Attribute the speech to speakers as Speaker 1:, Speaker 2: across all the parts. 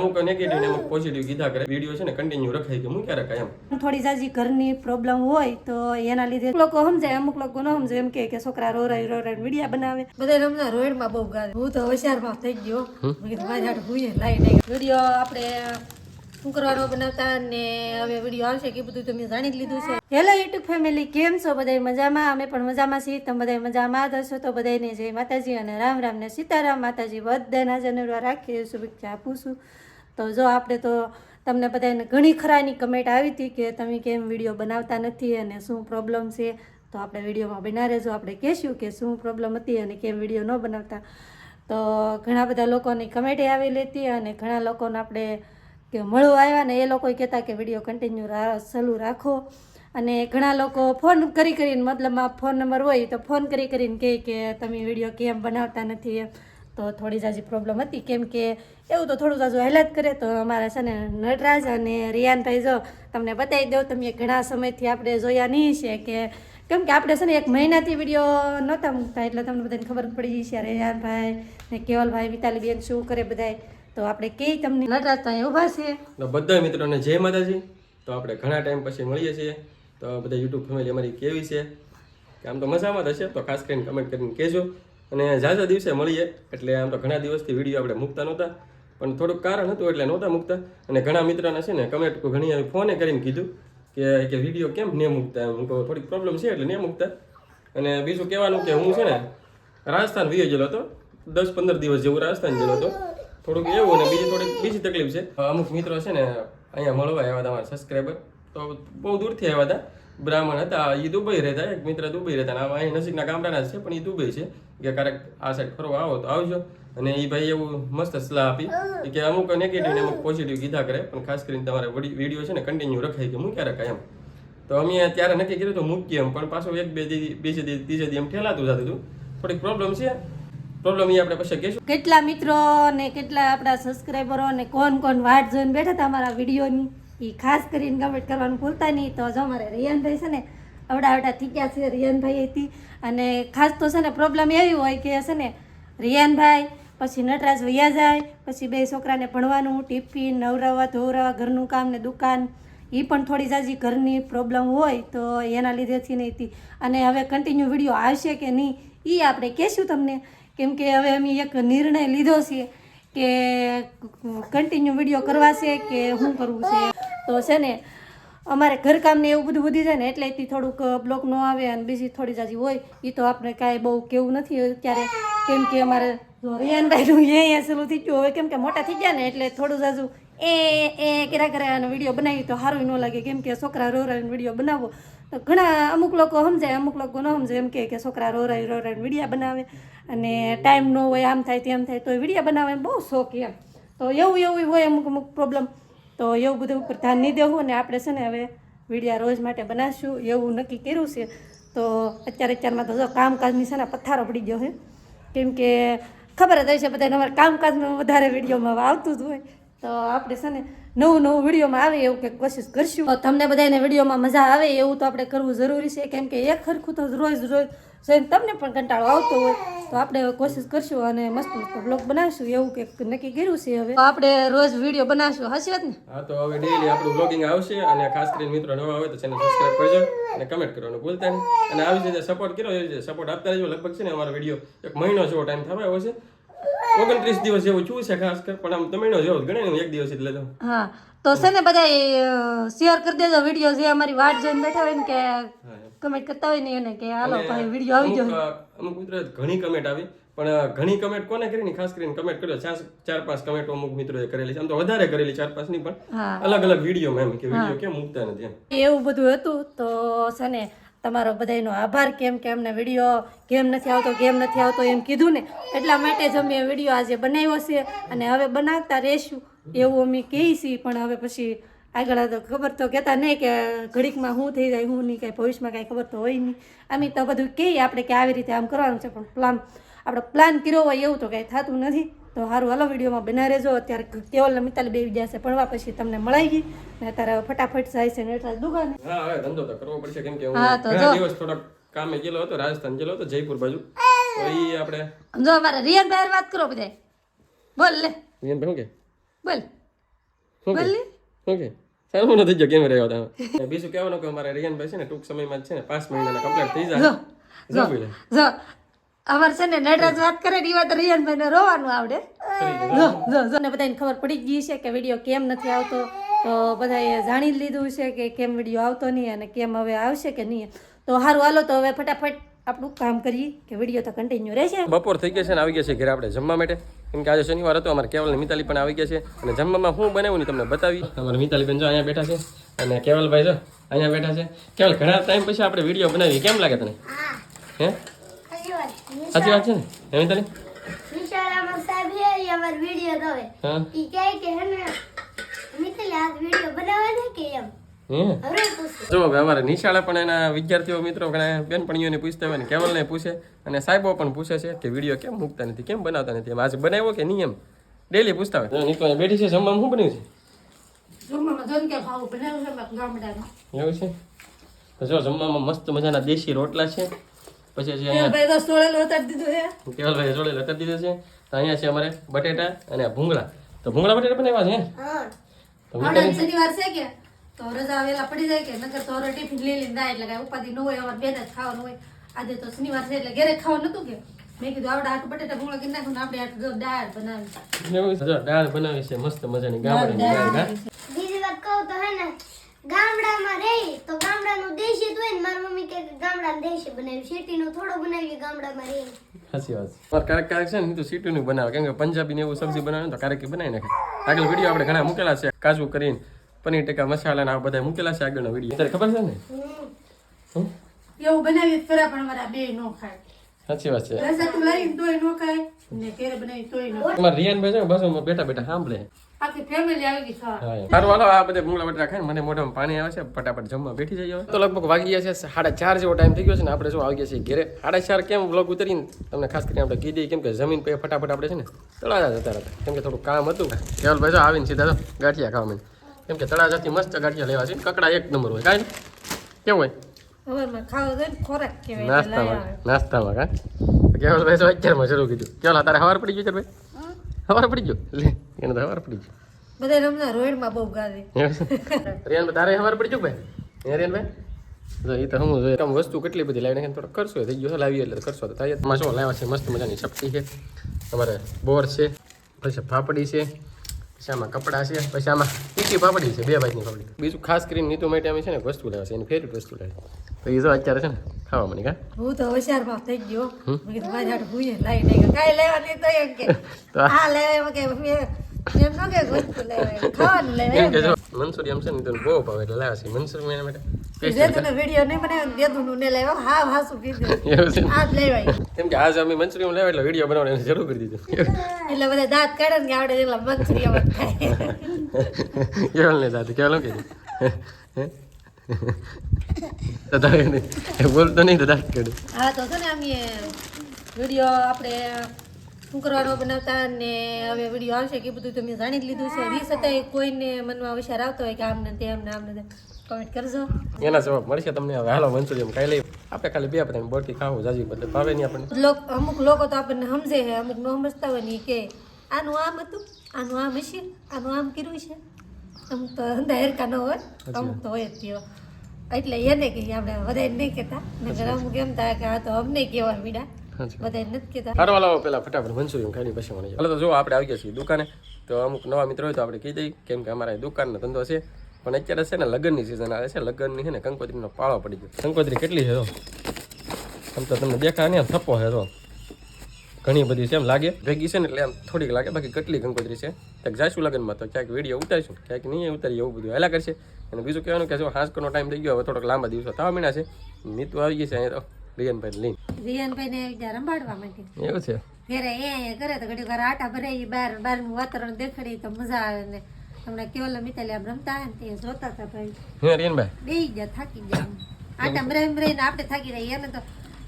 Speaker 1: અમુક નેગેટિવ ને અમુક પોઝિટિવ કીધા કરે વીડિયો છે ને કન્ટિન્યુ રખાય કે હું ક્યારે કાયમ
Speaker 2: થોડી જાજી ઘરની પ્રોબ્લેમ હોય તો એના લીધે લોકો સમજાય અમુક લોકો ન સમજાય. એમ કે કે છોકરા રોરાય રોરાય વિડિયા બનાવે.
Speaker 3: બધા રમના રોયડમાં બહુ ગાય. હું તો હોશિયારમાં થઈ ગયો મેં કીધું મારી હાટ હુંય લાઈટ વીડિયો આપણે શું કરવાનો બનાવતા ને હવે વીડિયો આવશે કે બધું તમે જાણી જ લીધું છે.
Speaker 2: હેલો યુટ્યુબ ફેમિલી કેમ છો? બધા મજામાં? અમે પણ મજામાં છીએ. તમે બધા મજામાં જ હશો? તો બધાને જય માતાજી અને રામ રામ ને સીતારામ માતાજી. બધાના જનરવા રાખીએ શુભેચ્છા આપું છું. તો જો આપણે તો તમને બધાને ઘણી ખરાની કમેન્ટ આવી હતી કે તમે કેમ વીડિયો બનાવતા નથી અને શું પ્રોબ્લેમ છે? તો આપણે વિડીયોમાં બના રહેજો. આપણે કહેશું કે શું પ્રોબ્લેમ હતી અને કેમ વીડિયો ન બનાવતા. તો ઘણા બધા લોકોની કમેન્ટ આવેલી હતી અને ઘણા લોકોને આપણે કે મળવા આવ્યા ને એ લોકો કહેતા કે વીડિયો કન્ટિન્યુ ચાલુ રાખો. અને ઘણા લોકો ફોન કરી કરીને મતલબમાં ફોન નંબર હોય તો ફોન કરી કરીને કહે કે તમે વીડિયો કેમ બનાવતા નથી એમ. તો થોડી જાજી પ્રોબ્લેમ હતી. કેમ કે એવું તો થોડું જાજુ હાલત કરે. તો અમારા છે ને નટરાજ અને રિયાનભાઈ જો તમને બતાવી દઉં. તમે ઘણા સમયથી આપણે જોયા નહીં છે કે કેમ કે આપણે છે ને એક મહિનાથી વીડિયો નહોતા મૂકતા. એટલે તમને બધાને ખબર પડી છે રિયાનભાઈ ને કેવલભાઈ, મિતાલીબેન શું કરે બધાય. તો આપણે કે તમને નટરાજ તો અહીં ઊભા છે.
Speaker 1: બધા મિત્રોને જય માતાજી. તો આપણે ઘણા ટાઈમ પછી મળીએ છીએ. તો બધા યુટ્યુબ ફેમિલી અમારી કેવી છે? આમ તો મજામાં જ હશે. તો ખાસ કરીને કમેન્ટ કરીને કહેજો. અને ઝાઝા દિવસે મળીએ. એટલે આમ તો ઘણા દિવસથી વીડિયો આપણે મૂકતા નહોતા, પણ થોડુંક કારણ હતું એટલે નહોતા મૂકતા. અને ઘણા મિત્રોને છે ને કમેન્ટ ઘણી આવી ફોને કરીને કીધું કે કે વીડિયો કેમ ને મૂકતા એમ. હું થોડીક પ્રોબ્લેમ છે એટલે નહીં મૂકતા. અને બીજું કહેવાનું કે હું છે ને રાજસ્થાન વિયો ગયેલો હતો. દસ પંદર દિવસ જેવું રાજસ્થાન ગયેલો હતો. થોડુંક એવું અને બીજી થોડીક, બીજી તકલીફ છે. અમુક મિત્રો છે ને અહીંયા મળવા આવ્યા હતા, અમારા સબસ્ક્રાઈબર તો બહુ દૂરથી આવ્યા હતા. બ્રાહ્મણ હતા એ દુબઈ રહેતા, એક મિત્ર દુબઈ રહેતા અને અહીં નજીકના ગામડાના છે, પણ એ દુબઈ છે. કે ક્યારેક આ સાઈડ ફરવા આવો તો આવજો. અને એ ભાઈ એવું મસ્ત સલાહ આપી કે અમુક નેગેટિવ ને અમુક પોઝિટિવ કીધા કરે, પણ ખાસ કરીને તમારે વીડિયો છે ને કન્ટિન્યુ રખાય કે હું ક્યારે એમ. તો અમે ત્યારે નક્કી કર્યું તો મૂકીએ એમ, પણ પાછું એક, બે દી, બીજે દી, ત્રીજે દી એમ ઠેલાતું જતું હતું. થોડીક પ્રોબ્લેમ છે. પ્રોબ્લેમ એ આપણે પછી કહીશું.
Speaker 2: કેટલા મિત્રો ને કેટલા આપણા સબસ્ક્રાઈબરો ને કોણ કોણ વાટ જોઈને બેઠા હતા અમારા વિડીયોની એ ખાસ કરીને કમેન્ટ કરવાનું ભૂલતા નહીં. તો જો અમારે રિયાનભાઈ છે ને અવડા અવડા થઈ ગયા છે, રિયાનભાઈ હતી. અને ખાસ તો છે ને પ્રોબ્લેમ એવી હોય કે છે ને રિયાનભાઈ, પછી નટરાજ વૈયા જાય, પછી બે છોકરાને ભણવાનું, ટિફિન, નવરાવા, ધોવરાવા, ઘરનું કામ ને દુકાન એ પણ થોડી જાજી ઘરની પ્રોબ્લેમ હોય તો એના લીધેથી નહીં હતી. અને હવે કન્ટિન્યુ વીડિયો આવશે કે નહીં એ આપણે કહેશું તમને. કેમ કે હવે અમે એક નિર્ણય લીધો છે. કે કન્ટિન્યુ વીડિયો કરવા છે કે શું કરવું છે? તો છે ને, અમારે ઘરકામને એવું બધું વધી જાય ને, એટલે એથી થોડુંક બ્લોક ન આવે અને બીજી થોડી જાજી હોય એ તો આપણે કાંઈ બહુ કેવું નથી અત્યારે. કેમ કે અમારે જો રિયાનભાઈનું એ અહીંયા શરૂ થઈ ગયું. હવે કેમ કે મોટા થઈ ગયા ને એટલે થોડું જાજુ એ એ કર્યા કર્યા વીડિયો બનાવી તો સારું ન લાગે. કેમ કે છોકરા રોરાઈને વીડિયો બનાવો તો ઘણા અમુક લોકો સમજાય, અમુક લોકો ન સમજે એમ કે કે છોકરા રોરાઈ રોરાઈને વિડીયા બનાવે અને ટાઈમ ન હોય, આમ થાય, તેમ થાય. તો વિડીયા બનાવે બહુ શોખ એમ. તો એવું એવું હોય અમુક અમુક પ્રોબ્લેમ તો એવું બધું ઉપર ધ્યાન નહીં દેવું અને આપણે છે ને હવે વિડીયા રોજ માટે બનાવશું એવું નક્કી કર્યું છે. તો અત્યારે, અત્યારમાં તો જો કામકાજની છે ને પથ્થારો પડી ગયો છે. કેમ કે ખબર જ છે બધાને. અમારે કામકાજમાં વધારે વિડીયોમાં આવતું હોય. તો આપણે છે ને નવું નવું વિડીયોમાં આવે એવું કંઈક કોશિશ કરશું. તમને બધાને વિડીયોમાં મજા આવે એવું તો આપણે કરવું જરૂરી છે. કેમ કે એક ખરખું તો રોજ રોજ તમને પણ કંટાળો આવતો હોય. તો આપણે કોશિશ કરશું અને મસ્ત મસ્ત બ્લોગ બનાવશું. એવું કંઈક નક્કી કર્યું છે હવે. આપણે રોજ વીડિયો બનાવશું. હશે જ ને?
Speaker 1: હા, તો હવે ડેઈલી આપણું બ્લોગિંગ આવશે અને ખાસ કરીને મિત્રો નવા આવે તો ચેનલ સબસ્ક્રાઇબ કરજો અને કમેન્ટ કરવાનું ભૂલતા નહીં. અને આવી રીતે સપોર્ટ કર્યો રીતે સપોર્ટ આપતા રહેજો. લગભગ છે ને અમારો વીડિયો એક મહિનો જેવો ટાઈમ થવા આવ્યો છે ઓગણત્રીસ દિવસ જેવું છું છે ખાસ કર પણ આમ તો મહિનો જેવો ગણે એક દિવસ એટલે
Speaker 2: હા તો છે ને બધા શેર કરી દેજો વીડિયો જે અમારી વાટ જોઈને બેઠા હોય ને કે કમેન્ટ કરતા હોય ને એને કે હાલો ભાઈ વીડિયો આવી
Speaker 1: અમુક અમુક મિત્રો ઘણી કમેન્ટ આવી પણ ઘણી કમેન્ટ કોને કરીને ખાસ કરીને કમેન્ટ કર્યો ચાર ચાર પાંચ કમેન્ટ અમુક મિત્રોએ કરેલી છે. આમ તો વધારે કરેલી ચાર પાંચની પણ અલગ અલગ વીડિયો એમ કે વીડિયો કેમ મૂકતા નથી
Speaker 2: એવું બધું હતું તો છે ને તમારો બધાનો આભાર કેમ કે અમને વીડિયો કેમ નથી આવતો કેમ નથી આવતો એમ કીધું ને. એટલા માટે જ અમે વીડિયો આજે બનાવ્યો છે અને હવે બનાવતા રહેશું એવું અમે કહીએ છીએ. પણ હવે પછી આગળ તો ખબર તો કહેતા નહીં કે ઘડીકમાં શું થઈ જાય, શું નહીં, કાંઈ ભવિષ્યમાં કાંઈ ખબર તો હોય નહીં. અમે તો બધું કહીએ આપણે કે આવી રીતે આમ કરવાનું છે, પણ પ્લાન આપણે પ્લાન કર્યો હોય એવું તો કાંઈ થતું નથી. તો સારું હલો વિડીયોમાં બના રહેજો. અત્યારે કેવલ મિતાલી બેવી જશે ભણવા પછી તમને મળી ગઈ. ને અત્યારે ફટાફટ જાય છે ને એટલે દુકાને.
Speaker 1: હા હવે ધંધો તો કરવો પડશે કેમ કે હું
Speaker 2: હા, તો
Speaker 1: ઘણા દિવસ થોડાક કામે ગયેલો હતો રાજસ્થાન ગયેલો હતો જયપુર બાજુ. તો ઈ આપણે
Speaker 2: જો અમારે રિયન બહાર વાત કરો બધાય. બોલ લે.
Speaker 1: રિયન ભાઈ શું કે?
Speaker 2: બોલ.
Speaker 1: શું કે? શું કે? સારું નથી ગયો કેમ રહ્યો તમે? બીજું કહેવાનું કે અમારે રિયાનભાઈ છે ને ટૂંક સમયમાં છે ને પાંચ મહિનાના કમ્પ્લીટ થઈ જાય. જો
Speaker 2: જો અમારે છે ને નટરાજ વાત કરે ને એ વાત રિયાનભાઈ ને રોવાનું આવડે. જો જો જો ને બધાને ખબર પડી ગઈ છે કે વીડિયો કેમ નથી આવતો. તો બધાએ જાણી લીધું છે કે કેમ વીડિયો આવતો નહીં અને કેમ હવે આવશે કે નહીં. તો સારું હાલો તો હવે ફટાફટ આપણું કામ કરીએ કે વીડિયો તો કન્ટિન્યુ રહેશે.
Speaker 1: બપોર થઈ ગયા છે ને આવી ગયા છે ઘરે આપણે જમવા માટે. કેમ કે આજે શનિવાર હતો અમારે કેવલ મિતાલી પણ આવી ગયા છે. અને જમવામાં હું બનાવું ને તમને બતાવી. અમારે મિતાલી બેન જો અહીંયા બેઠા છે. અને કેવલભાઈ જો અહીંયા બેઠા છે. કેવલ ઘણા ટાઈમ પછી આપણે વીડિયો બનાવી કેમ લાગે તને? હે? સાચી વાત છે ને? હે મિતાલી
Speaker 4: વિશાલ સાહેબ એ અમાર વિડિયો જોવે
Speaker 1: હા.
Speaker 4: ઈ કહે કે હે ને મિથિલ આ વિડિયો બનાવવા કે એમ?
Speaker 1: હે? જો હવે અમારે નિશાળે પણ એના વિદ્યાર્થીઓ મિત્રો ઘણા બેનપણીઓને પૂછતા હોય ને કેવલને પૂછે અને સાહેબો પણ પૂછે છે કે વીડિયો કેમ મૂકતા નથી કેમ બનાવતા નથી એમ. આજે બનાવ્યો કે નહીં એમ? ડેલી પૂછતા હોય. નીકળો બેઠી છે જમવામાં શું બન્યું છે? એવું છે? જો જમવામાં મસ્ત મજાના દેશી રોટલા છે. પછી છે અહીંયા
Speaker 2: ભાઈ તો સોળેલું છે?
Speaker 1: કેવલભાઈ જોડે લતા દીધો છે? તો અહીંયા છે અમારે બટેટા અને ભૂંગળા. તો ભૂંગળા બટેટા બનાવ્યા છે? હા.
Speaker 2: શનિવાર છે કે? તો રજા વેલા પડી જાય કે? નકર તો ટિફિન લઈ લઈને જાય એટલે કાંઈ ઉપાધિ ન હોય અમારે બેન જ ખાવાનું હોય. આજે તો શનિવાર છે એટલે ઘરે ખાવાનું નતું કે? મેં કીધું આપણે આટલું બટેટા ભૂંગળા કરી નાખું આપણે આટલું દાળ બનાવી
Speaker 1: છે દાળ બનાવી છે મસ્ત મજાની ગામડાની
Speaker 4: બીજી વાત કહું તો હે ને ગામડામાં રહી તો ગામડાનું દેશી હોય ને મારી મમ્મી કે ગામડાનું દેશી બનાવ્યું સિટીનું થોડું બનાવ્યું ગામડામાં રહી
Speaker 1: સાચી વાત છે. ક્યારેક ક્યારેક છે ને તો સીટીનું બનાવે. કેમ કે પંજાબી ને એવું સબ્જી બનાવે ને તો ક્યારેક બનાવી નાખે. આગળ વીડિયો આપણે ઘણા મૂકેલા છે. કાજુ કરીને પનીર ટકા મસાલા ને આ બધા મૂકેલા છે આગળનો વીડિયો ત્યારે ખબર છે ને? હમ?
Speaker 2: એવું બનાવી ફરા પણ મારા બે નો ખાય.
Speaker 1: સાચી વાત છે.
Speaker 2: રસા તું લાવીને તોય નો ખાય. ને ઘરે બનાવી તોય નો ખાય.
Speaker 1: તમારે રિયાનભાઈ છે ને બસ બેઠા બેઠા સાંભળે.
Speaker 2: આખી ફેમિલી આવી ગઈ ખાવા
Speaker 1: સારું હાલો આ બધા ભૂંગળા બટેટા ખાઈને મને મોઢામાં પાણી આવે છે ફટાફટ જમવા બેઠી જઈએ. તો લગભગ વાગી ગયા છે સાડા ચાર જેવો ટાઈમ થઈ ગયો છે ને આપણે શું આવી ગયા છીએ ઘરે. સાડા ચાર કેમ વ્લોગ ઉતરીને? તમને ખાસ કરીને આપણે કીધી કેમ કે જમીન પે ફટાફટ આપણે છે ને તળાજા જતા હતા કેમ કે થોડું કામ હતું. કેવલભાઈ ભાઈ આવીને સીધા તો ગાંઠિયા ખાવા મને કેમ કે તળાજાથી મસ્ત ગાંઠિયા લેવા છે. કકડા એક નંબર હોય. કાંઈ કેવું હોય. નાસ્તામાં નાસ્તામાં કા? કેવલભાઈ તો અત્યારમાં શરૂ કીધું. કેવલ તારે હવાર પડી ગયું ભાઈ? હવાર પડી ગયો? લે એને તો હવાર પડી ગયું
Speaker 2: બધા રમના રોડમાં બહુ ગાદી
Speaker 1: રિયાન તારે હવાર પડી ચૂક ભાઈ? રિયાન ભાઈ જો એ તો હું જોઈએ. આમ વસ્તુ કેટલી બધી લાવીને થોડો કરશો થઈ ગયો લાવી એટલે કરશો તો થાય એમાં શું લાવ્યા છે? મસ્ત મજાની શક્તિ છે. તમારે બોર છે પછી ફાફડી છે પછી આમાં કપડાં છે પછી આમાં ટીકી પાપડી છે બે ભાઈની પાપડી બીજું ખાસ કરીને નીતુ માટે અમે છે ને વસ્તુ લાવે છે એની ફેવરિટ વસ્તુ લાવે. તો એ જો અત્યારે છે ને ખાવા મળી કા
Speaker 2: હું તો હોશિયારમાં થઈ ગયો મેં કીધું મારી હાટુ ભૂયે લાવી નહીં કાંઈ લેવા નહીં તો એમ કે
Speaker 1: તો આ-
Speaker 2: લેવા એમાં કે મેં એમ ન કે વસ્તુ લેવા એમ. ખાવાનું લેવા
Speaker 1: કેમ
Speaker 2: એમ
Speaker 1: કે છે ને તને બહુ ભાવે એટલે લાવે છે મંચુરિયમ એના માટે
Speaker 2: વેદુનો વીડિયો નહીં બનાવ્યો વેદુનું ને લેવા હા કીધું
Speaker 1: એવું છે ને?
Speaker 2: આ જ લેવાય
Speaker 1: કેમ કે આજ અમે મંચુરિયમ લેવા એટલે વીડિયો બનાવવાની શરૂ કરી દીધું
Speaker 2: એટલે બધા દાંત કાઢે ને કે આવડે એટલે મંચુરિયમ જ ખાય
Speaker 1: કેવલ ને દાદા કેવલ શું કીધું દાદા એ બોલતો નહીં દાદા
Speaker 2: હા તો છે ને અમે વીડિયો આપણે શું કરવાનો બનાવતા ને હવે વીડિયો આવશે કે બધું તમે જાણી જ લીધું છે. રી છતાંય કોઈને મનમાં વિચાર આવતો હોય કે આમ ને તેમ ને આમ ને કમેન્ટ કરજો.
Speaker 1: એના જવાબ મળશે તમને. હવે હાલો મંચુરિયમ ખાઈ લઈએ. આપણે ખાલી બે આપણે બોરથી ખાવું જાજી બદલે ભાવે નહીં આપણને.
Speaker 2: અમુક લોકો તો આપણને સમજે છે અમુક ન સમજતા હોય ને કે આનું આમ હતું આનું આમ હશે આનું આમ કર્યું છે. અમુક તો હેરકા ન હોય અમુક તો હોય જ તેવા. એટલે એને કહીએ આપણે વધારે નહીં કહેતા. નકર અમુક એમ થાય કે આ તો અમને કહેવા મીડા. વધારે નથી કહેતા.
Speaker 1: હારો હાલો પેલા ફટાફટ ખાઈને પછી હાલો તો જો આપણે આવી ગયા છીએ દુકાને. તો અમુક નવા મિત્રો હોય તો આપણે કહી દઈએ કેમ કે અમારા દુકાનનો ધંધો છે. પણ અત્યારે છે ને લગ્નની સિઝન આવે છે. લગ્નની છે ને કંકોત્રીનો પાળો પડી ગયો. કંકોત્રી કેટલી છે તો આમ તો તમને દેખાય ને થપ્પો છે તો ઘણી બધી છે એમ લાગે. ભેગી છે ને એટલે એમ થોડીક લાગે. બાકી કેટલી કંકોત્રી છે? ક્યાંક જાશું લગ્નમાં તો ક્યાંક વીડિયો ઉતારીશું ક્યાંક નહીં ઉતારીએ એવું બધું હેલા કરશે. અને બીજું કહેવાનું કે જો હાંસકોનો ટાઈમ થઈ ગયો હવે થોડોક લાંબા દિવસો થવા મીના છે. નીતુ આવી ગઈ છે અહીંયા તો રિયનભાઈ લઈને.
Speaker 2: રિયનભાઈ ને રંભાડવા માટે.
Speaker 1: એવું છે?
Speaker 2: ઘરે એ કરે તો ઘડી વાર આટા ભરાઈ બહાર બહારનું વાતાવરણ દેખાડી તો મજા આવે ને. હમણાં કેવલ મિતાલી આમ રમતા ને તે જોતા હતા ભાઈ.
Speaker 1: હે રિયનભાઈ?
Speaker 2: બેઈ ગયા થાકી ગયા. આટા ભરાઈ ભરાઈને આપણે થાકી રહી એને તો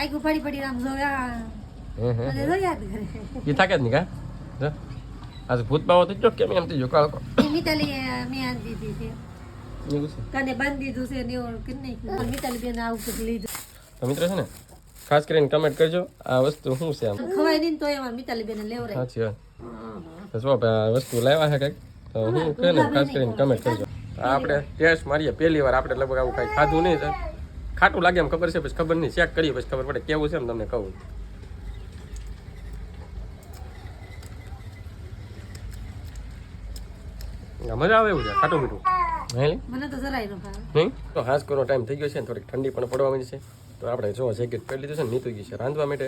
Speaker 2: આખું પડી પડી આમ જોયા જ
Speaker 1: એ થાકે જ નહીં કા? જો. આજે ભૂત બાવો થઈ ગયો કેમ એમ થઈ ગયો કાળકો
Speaker 2: મિતાલી મેં આન દીધી છે.
Speaker 1: છે?
Speaker 2: કાને બાંધી દીધું છે ને એવું કરી નાખ્યું મિતાલી બેન આવું કંઈક લીધું.
Speaker 1: તો મિત્રો છે ને ખાસ કરીને કમેન્ટ કરજો આ વસ્તુ શું છે આમ?
Speaker 2: ખવાય નહીં તો એમાં મિતાલી બેને લેવરાય.
Speaker 1: સાચી વાત. તો જો આ વસ્તુ લાવ્યા છે કંઈક? તો હું કે ને ખાસ કરીને કમેન્ટ કરજો. આ આપણે ટેસ્ટ મારીએ પહેલી વાર આપણે લગભગ આવું કાંઈ ખાધું નહીં સર ખાટું લાગે એમ ખબર છે પછી ખબર નહીં ચેક કરીએ પછી ખબર પડે કેવું છે એમ તમને કહું. મજા આવે એવું છે ખાટું મીઠું.
Speaker 2: મને તો જરાય ન ભાવે.
Speaker 1: નહીં તો હાસ કરવાનો ટાઈમ થઈ ગયો છે ને થોડીક ઠંડી પણ પડવા માંડી છે. તો આપણે જો જેકેટ પહેરી લીધું છે ને નીતું ગઈ છે. રાંધવા માટે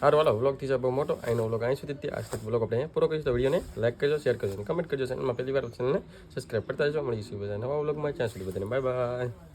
Speaker 1: સારું. વાલો વ્લોગથી છે બહુ મોટો. એનો વ્લોગ અહીં સુધી આ આજ તક વ્લોગ આપણે અહીંયા પૂરો કરીશું. તો વિડીયોને લાઈક કરજો શેર કરજો કમેન્ટ કરજો ચેનલમાં પહેલી વાર ચેનલને સબસ્ક્રાઈબ કરતા જજો મળીશું બધા નવા વ્લોગમાં ત્યાં સુધી બધાને બાય બાય